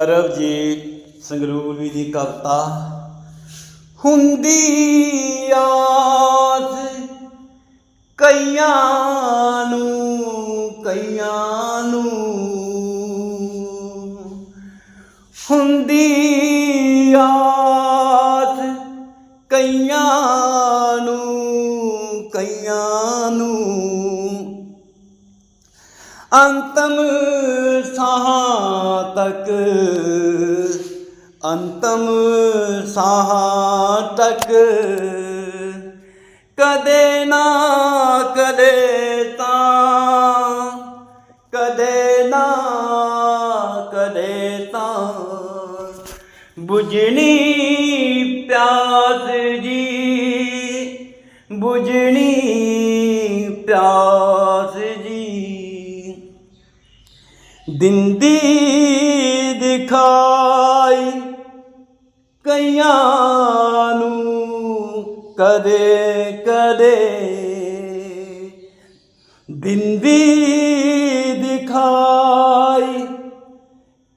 ਸਰਬਜੀਤ ਸੰਗਰੂਰ ਵੀ ਦੀ ਕਵਿਤਾ ਹੁੰਦੀ ਆਸ ਕਈਆਂ ਨੂੰ ਕਈਆਂ ਨੂੰ ਹੁੰਦੀ ਆਸ ਕਈਆਂ ਨੂੰ ਕਈਆਂ ਨੂੰ ਅੰਤਮ ਸਾਹ ਤੱਕ ਅੰਤਮ ਸਾਹ ਤੱਕ। ਕਦੇ ਨਾ, ਕਦੇ ਤਾਂ, ਕਦੇ ਨਾ, ਕਦੇ ਤਾਂ। ਬੁਝਣੀ ਪਿਆਸ ਜੀ, ਬੁਝਣੀ ਪਿਆਸ ਜੀ। ਦਿੰਦੀ ਦਿਖਾਈ ਕਈਆਂ ਨੂੰ ਕਦੇ ਕਦੇ ਦਿਨ ਵੀ ਦਿਖਾਈ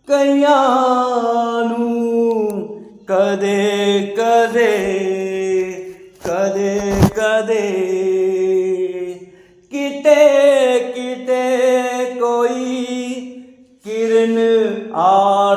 ਕਈਆਂ ਨੂੰ ਕਦੇ ਕਦੇ ਕਦੇ ਕਦੇ ਕਿਤੇ ਕਿਤੇ ਕੋਈ ਕਿਰਨ ਆ